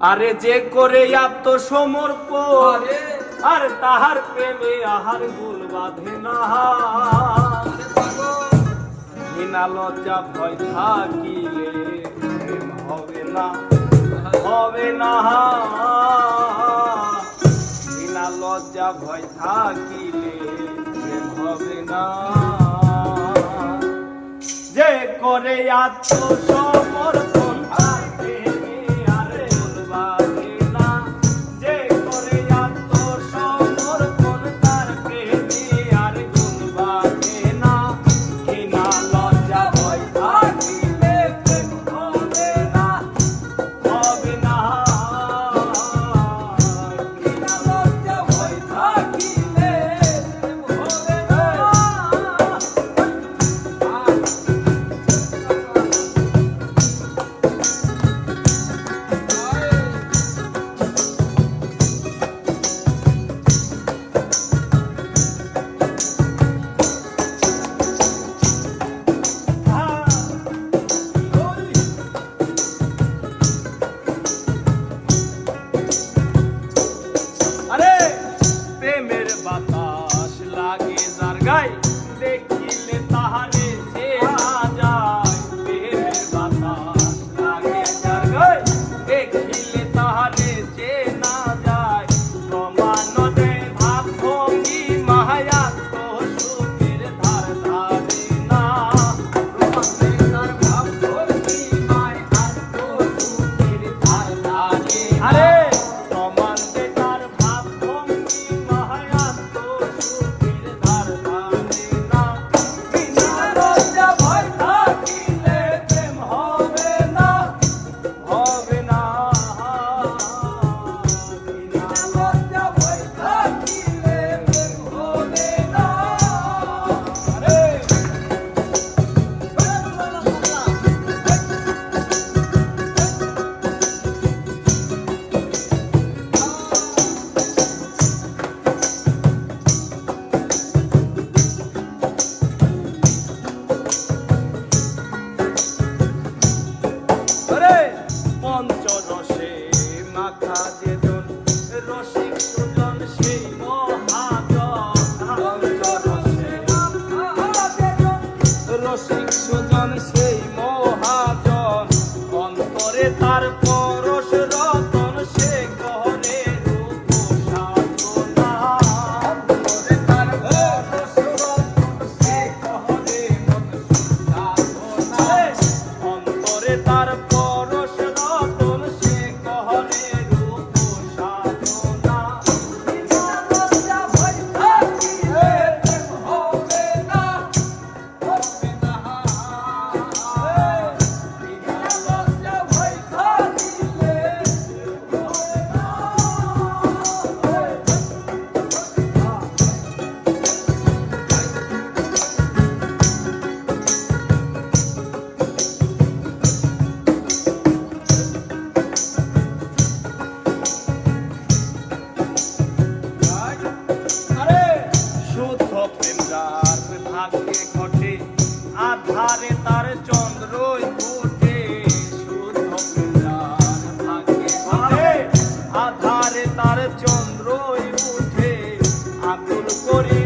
আরে যে করে আত্মসমর্পণ আরে। আর তাহার প্রেমে আহার গুল বাঁধে না। বিনা লজ্জা ভয় থাকিলে প্রেম হবে না হবে না। বিনা লজ্জা ভয় থাকিলে প্রেম হবে না। যে করে আত্মসম তারপর Corinthians.